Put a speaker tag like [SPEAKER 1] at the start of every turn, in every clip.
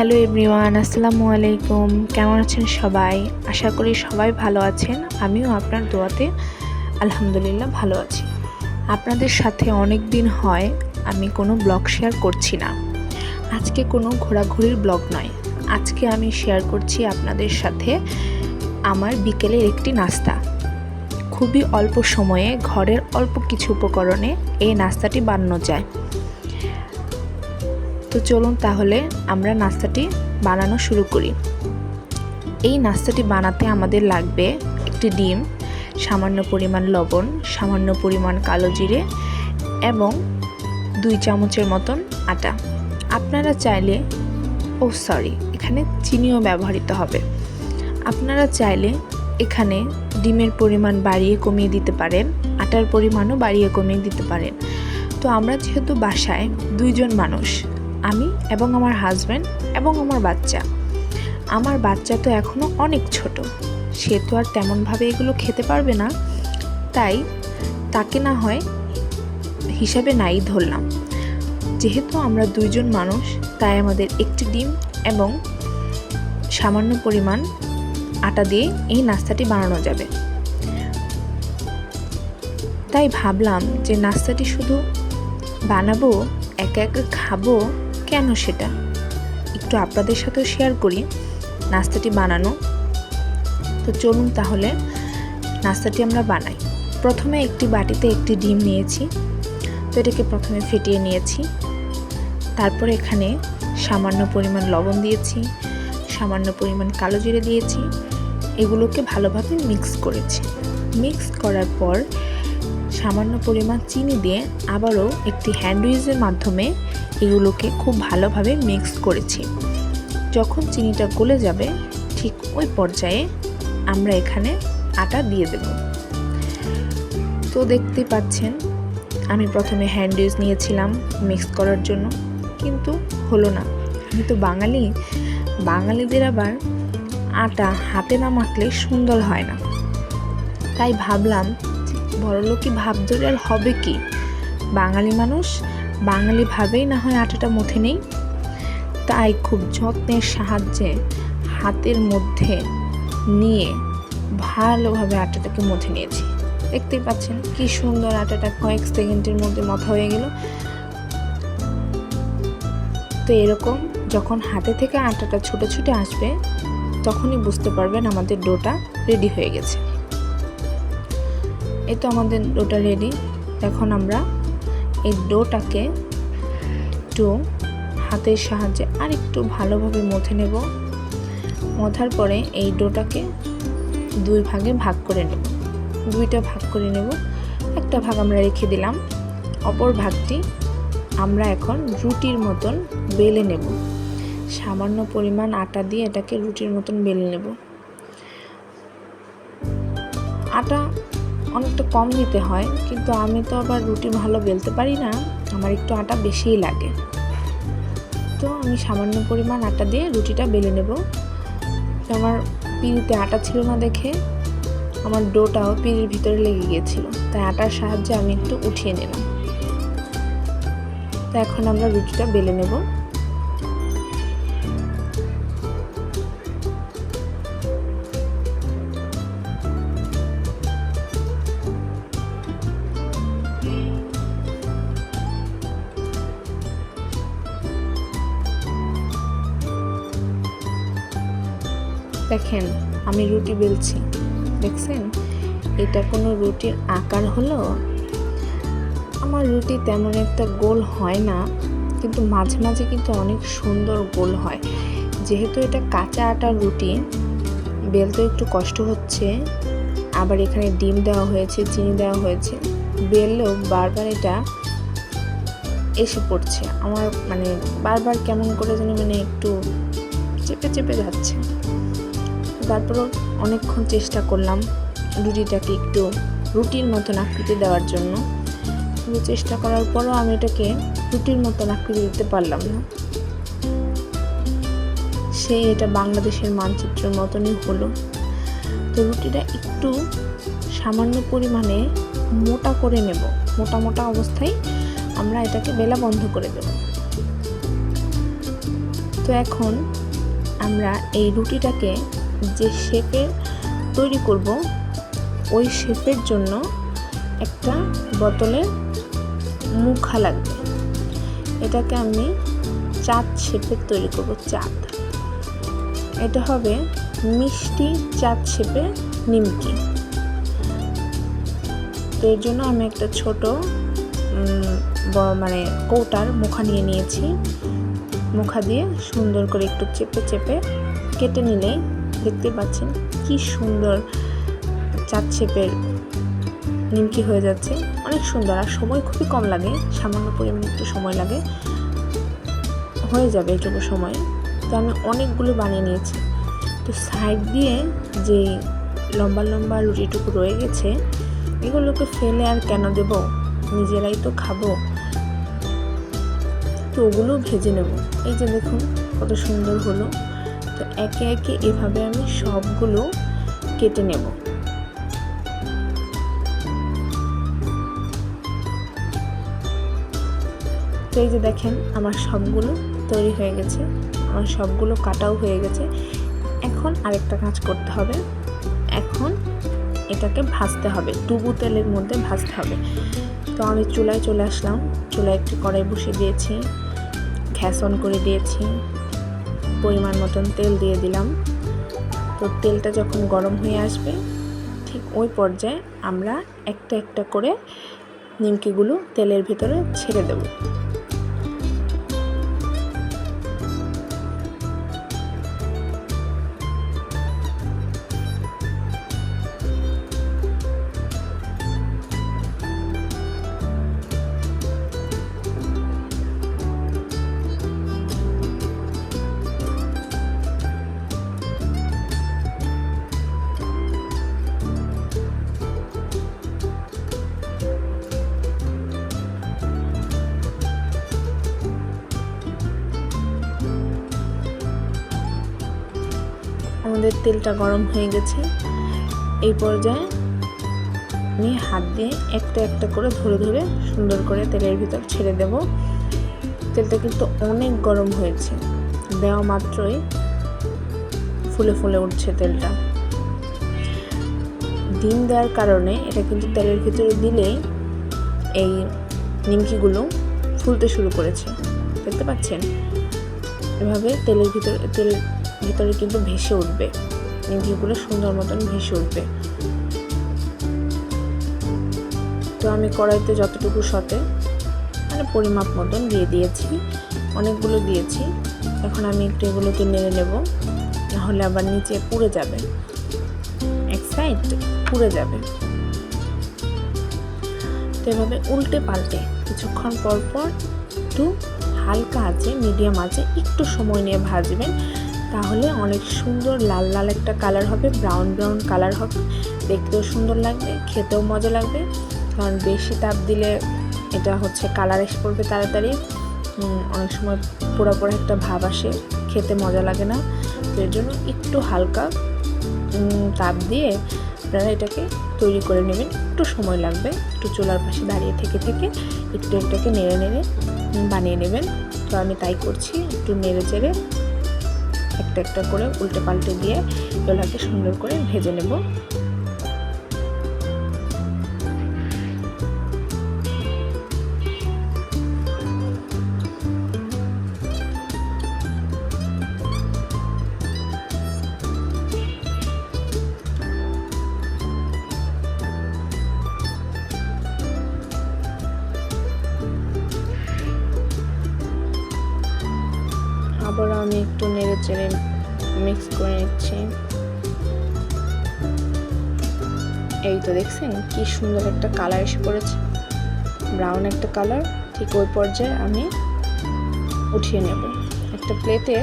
[SPEAKER 1] Hello everyone, আসসালামু আলাইকুম। কেমন আছেন সবাই? আশা করি সবাই ভালো আছেন। আমিও আপনার দোয়াতে আলহামদুলিল্লাহ ভালো আছি। আপনাদের সাথে অনেক দিন হয় আমি কোনো ব্লগ শেয়ার করছি না। আজকে কোনো ঘোরাঘুরির ব্লগ নয়। আজকে আমি শেয়ার করছি আপনাদের সাথে আমার বিকেলের একটি নাস্তা। খুবই অল্প সময়ে ঘরের অল্প কিছু উপকরণে এই নাস্তাটি বানানো যায়। তো চলুন তাহলে আমরা নাস্তাটি বানানো শুরু করি। এই নাস্তাটি বানাতে আমাদের লাগবে একটি ডিম, সামান্য পরিমাণ লবণ, সামান্য পরিমাণ কালো জিরে এবং দুই চামচের মতন আটা। আপনারা চাইলে, ও সরি, এখানে চিনিও ব্যবহৃত হবে। আপনারা চাইলে এখানে ডিমের পরিমাণ বাড়িয়ে কমিয়ে দিতে পারেন, আটার পরিমাণও বাড়িয়ে কমিয়ে দিতে পারেন। তো আমরা যেহেতু বাসায় দুইজন মানুষ আমি এবং আমার হাজব্যান্ড এবং আমার বাচ্চা। আমার বাচ্চা তো এখনও অনেক ছোট। সে তো আর তেমনভাবে এগুলো খেতে পারবে না। তাই তাকে না হয় হিসাবে নাই ধরলাম। যেহেতু আমরা দুইজন মানুষ, তাই আমাদের একটি ডিম এবং সামান্য পরিমাণ আটা দিয়ে এই নাস্তাটি বানানো যাবে। তাই ভাবলাম যে নাস্তাটি শুধু বানাবো, একা একা খাব কেন সেটা? একটু আপনাদের সাথেও শেয়ার করি। নাস্তাটি বানানো। তো চলুন তাহলে, নাস্তাটি আমরা বানাই। প্রথমে একটি বাটিতে একটি ডিম নিয়েছি। তো এটাকে প্রথমে ফেটিয়ে নিয়েছি। তারপর এখানে সামান্য পরিমাণ লবণ দিয়েছি, সামান্য পরিমাণ কালো জিরে দিয়েছি। এগুলোকে ভালোভাবে মিক্স করেছি। মিক্স করার পর সামান্য পরিমাণ চিনি দিয়ে আবারও একটি হ্যান্ডউইচের মাধ্যমে এগুলোকে খুব ভালোভাবে মিক্স করেছি। যখন চিনিটা গলে যাবে, ঠিক ওই পর্যায়ে আমরা এখানে আটা দিয়ে দেব। তো দেখতে পাচ্ছেন, আমি প্রথমে হ্যান্ডউইচ নিয়েছিলাম মিক্স করার জন্য, কিন্তু হলো না। আমি তো বাঙালি, বাঙালিদের আবার আটা হাতে না মাখলে সুন্দর হয় না। তাই ভাবলাম বড়লোকি ভাব ধরে আর হবে কি? বাঙালি মানুষ, বাঙালি ভাবেই না হয় আটাটা মুথে নেই। তাই খুব যত্নের সাহায্যে হাতের মধ্যে নিয়ে ভালোভাবে আটাটাকে মুথে নিয়েছি। দেখতেই পাচ্ছেন কি সুন্দর আটাটা কয়েক সেকেন্ডের মধ্যে মথা হয়ে গেল। তো এরকম যখন হাতে থেকে আটাটা ছুটে ছুটে আসবে, তখনই বুঝতে পারবেন আমাদের ডোটা রেডি হয়ে গেছে। এই তো আমাদের ডোটা রেডি এখন আমরা এই ডোটাকে একটু হাতের সাহায্যে আর একটু ভালোভাবে মথে নেব। মথার পরে এই ডোটাকে দুই ভাগে ভাগ করে নেব। দুইটা ভাগ করে নেব। একটা ভাগ আমরা রেখে দিলাম। অপর ভাগটি আমরা এখন রুটির মতন বেলে নেব। সামান্য পরিমাণ আটা দিয়ে এটাকে রুটির মতন বেলে নেব। আটা অনেকটা কম দিতে হয়, কিন্তু আমি তো আবার রুটি ভালো বেলতে পারি না, আমার একটু আটা বেশিই লাগে। তো আমি সামান্য পরিমাণ আটা দিয়ে রুটিটা বেলে নেব। আমার পিড়িতে আটা ছিল না দেখে আমার ডোটাও পিড়ির ভিতরে লেগে গিয়েছিল, তাই আটার সাহায্যে আমি একটু উঠিয়ে নিলাম। তো এখন আমরা রুটিটা বেলে নেব। দেখেন, আমি রুটি বেলছি। দেখছেন? এটা কোনো রুটির আকার হলো? আমার রুটি তেমন একটা গোল হয় না, কিন্তু মাঝে মাঝে কিন্তু অনেক সুন্দর গোল হয়। যেহেতু এটা কাঁচা আটার রুটি বেলতে একটু কষ্ট হচ্ছে। আবার এখানে ডিম দেওয়া হয়েছে, চিনি দেওয়া হয়েছে। বেললেও বারবার এটা এসে পড়ছে। আমার মানে বারবার কেমন করে যেন মানে একটু চেপে চেপে যাচ্ছে। তারপরও অনেকক্ষণ চেষ্টা করলাম রুটিটাকে একটু রুটির মতন আকৃতি দেওয়ার জন্য। চেষ্টা করার পরও আমি এটাকে রুটির মতন আকৃতি দিতে পারলাম না। সে এটা বাংলাদেশের মানচিত্রের মতনই হলো। তো রুটিটা একটু সামান্য পরিমাণে মোটা করে নেব। মোটা মোটা অবস্থায় আমরা এটাকে বেলা বন্ধ করে দেব। তো এখন আমরা এই রুটিটাকে যে শেপে তৈরি করব, ওই শেপের জন্য একটা বোতলের মুখা লাগবে। এটাকে আমি চাঁদ শেপের তৈরি করব, চাঁদ। এটা হবে মিষ্টি চাঁদ শেপে নিমকি। তো এর জন্য আমি একটা ছোট মানে কৌটার মুখা নিয়ে নিয়েছি। মুখা দিয়ে সুন্দর করে একটু চেপে চেপে কেটে নিলেই দেখতে পাচ্ছেন কি সুন্দর চাঁদ শেপের নিমকি হয়ে যাচ্ছে। অনেক সুন্দর আর সময় খুবই কম লাগে, সামান্য পরিমাণে একটু সময় লাগে। হয়ে যাবে এটুকু সময়। তো আমি অনেকগুলো বানিয়ে নিয়েছি। তো সাইড দিয়ে যে লম্বা লম্বা রুটিটুকু রয়ে গেছে, এগুলোকে ফেলে আর কেন দেব? নিজেরাই তো খাব। তো ওগুলো ভেজে নেব। এই যে দেখুন, কত সুন্দর হলো। তো একে একে এভাবে আমি সবগুলো কেটে নেব। তো এই যে দেখেন, আমার সবগুলো তৈরি হয়ে গেছে, আমার সবগুলো কাটাও হয়ে গেছে। এখন আরেকটা কাজ করতে হবে। এখন এটাকে ভাজতে হবে, ডুবু তেলের মধ্যে ভাজতে হবে। তো আমি চুলায় চলে আসলাম, চুলায় একটু কড়াই বসিয়ে দিয়েছি, গ্যাস অন করে দিয়েছি। পরিমাণ মতন তেল দিয়ে দিলাম। তো তেলটা যখন গরম হয়ে আসবে, ঠিক ওই পর্যায়ে আমরা একটা একটা করে নিমকিগুলো তেলের ভিতরে ছেড়ে দেবো। আমাদের তেলটা গরম হয়ে গেছে। এই পর্যায়ে আমি হাত দিয়ে একটা একটা করে ধরে ধরে সুন্দর করে তেলের ভিতর ছেড়ে দেব। তেলটা কিন্তু অনেক গরম হয়েছে। দেওয়া মাত্রই ফুলে ফুলে উঠছে তেলটা। ডিম দেওয়ার কারণে এটা কিন্তু তেলের ভিতরে দিলেই এই নিমকিগুলো ফুলতে শুরু করেছে। দেখতে পাচ্ছেন? এভাবে তেলের ভিতরে তেলের ভিতরে কিন্তু ভেসে উঠবে। নিমকিগুলো সুন্দর মতন ভেসে উঠবে। তো আমি কড়াইতে যতটুকু সতে মানে পরিমাপ মতন দিয়ে দিয়েছি, অনেকগুলো দিয়েছি। এখন আমি একটু এগুলোকে নেড়ে নেব, নাহলে আবার নিচে পুড়ে যাবে। এক সাইড পুড়ে যাবে। তো এভাবে উল্টে পাল্টে কিছুক্ষণ পর পর একটু হালকা আছে, মিডিয়াম আছে, একটু সময় নিয়ে ভাজবেন। তাহলে অনেক সুন্দর লাল লাল একটা কালার হবে ব্রাউন ব্রাউন কালার হবে। দেখতেও সুন্দর লাগবে, খেতেও মজা লাগবে। কারণ বেশি তাপ দিলে এটা হচ্ছে কালার এসে পড়বে তাড়াতাড়ি। অনেক সময় পোড়া পোড়া একটা ভাব আসে, খেতে মজা লাগে না। তো এর জন্য একটু হালকা তাপ দিয়ে আপনারা এটাকে তৈরি করে নেবেন। একটু সময় লাগবে, একটু চুলার পাশে দাঁড়িয়ে থেকে থেকে একটু একটাকে নেড়ে নেড়ে বানিয়ে নেবেন। তো আমি তাই করছি, একটু নেড়ে চেড়ে একটা একটা করে উল্টে পাল্টে দিয়ে ডোলাকে সুন্দর করে ভেজে নেব। আবারও আমি একটু নেড়ে চেড়ে মিক্স করে নিচ্ছি। এই তো দেখছেন কি সুন্দর একটা কালার এসে পড়েছে। ব্রাউন একটা কালার ঠিক ওই পর্যায়ে আমি উঠিয়ে নেব। একটা প্লেটে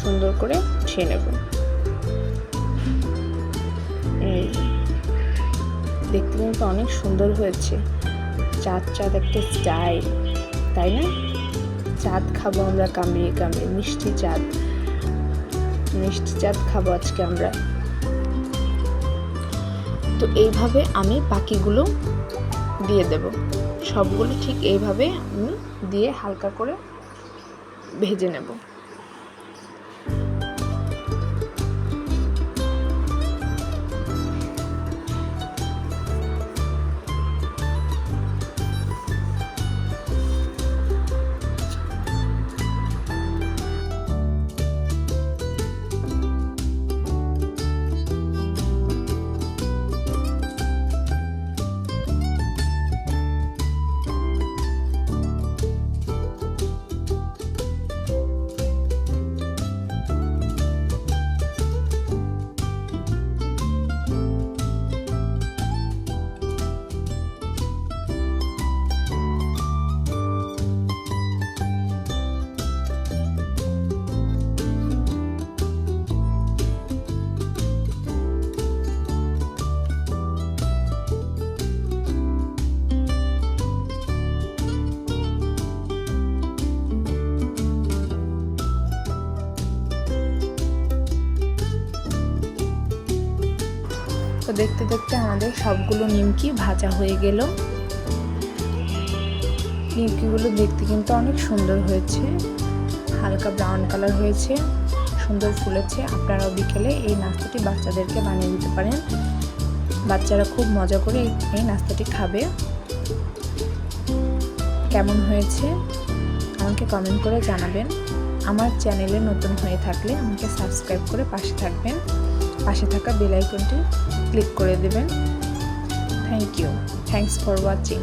[SPEAKER 1] সুন্দর করে উঠিয়ে নেব। এই দেখতে কিন্তু অনেক সুন্দর হয়েছে। চাঁদ চাঁদ একটা স্টাইল তাই না? চাঁদ খাব আমরা কামড়িয়ে কামড়িয়ে মিষ্টি চাঁদ। মিষ্টি চাঁদ খাব আজকে আমরা। তো এইভাবে আমি পাখিগুলো দিয়ে দেব। সবগুলো ঠিক এইভাবে আমি দিয়ে হালকা করে ভেজে নেব। তো দেখতে দেখতে আমাদের সবগুলো নিমকি ভাজা হয়ে গেল। নিমকিগুলো দেখতে কিন্তু অনেক সুন্দর হয়েছে। হালকা ব্রাউন কালার হয়েছে, সুন্দর ফুলেছে। আপনারাও বিকেলে এই নাস্তাটি বাচ্চাদেরকে বানিয়ে দিতে পারেন। বাচ্চারা খুব মজা করে এই নাস্তাটি খাবে। কেমন হয়েছে? আমাকে কমেন্ট করে জানাবেন। আমার চ্যানেলে নতুন হয়ে থাকলে আমাকে সাবস্ক্রাইব করে পাশে থাকবেন। পাশে থাকা বেল আইকনটি ক্লিক করে দেবেন। Thank you thanks for watching